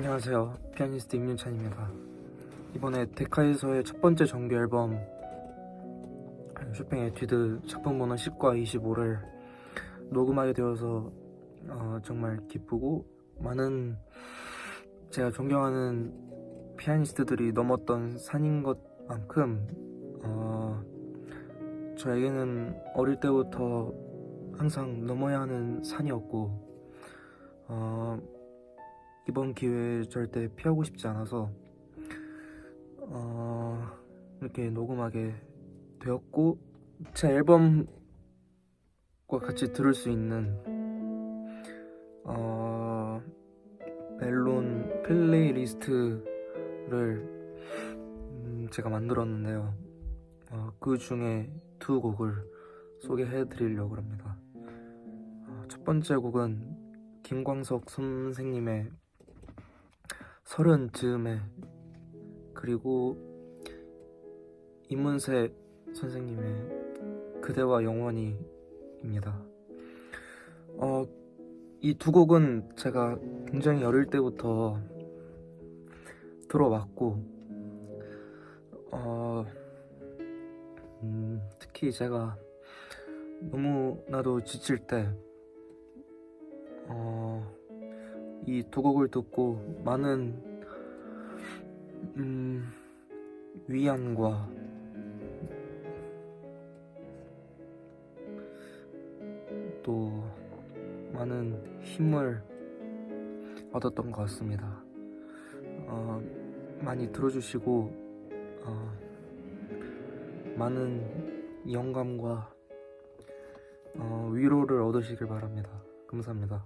안녕하세요. 피아니스트 임윤찬입니다. 이번에 데카에서의 첫 번째 정규 앨범 쇼팽 에튜드 작품 번호 10과 25를 녹음하게 되어서 어, 정말 기쁘고 많은 제가 존경하는 피아니스트들이 넘었던 산인 것만큼 어, 저에게는 어릴 때부터 항상 넘어야 하는 산이었고 어, 이번 기회에 절대 피하고 싶지 않아서 어, 이렇게 녹음하게 되었고 제 앨범과 같이 들을 수 있는 어, 멜론 플레이리스트를 음, 제가 만들었는데요. 어, 그 중에 두 곡을 소개해 드리려고 합니다. 어, 첫 번째 곡은 김광석 선생님의 서른 즈음에 그리고 이문세 선생님의 그대와 영원히입니다. 어, 이 두 곡은 제가 굉장히 어릴 때부터 들어왔고, 어, 음, 특히 제가 너무나도 지칠 때, 이 두 곡을 듣고 많은 음, 위안과 또 많은 힘을 얻었던 것 같습니다. 어, 많이 들어주시고 어, 많은 영감과 어, 위로를 얻으시길 바랍니다. 감사합니다.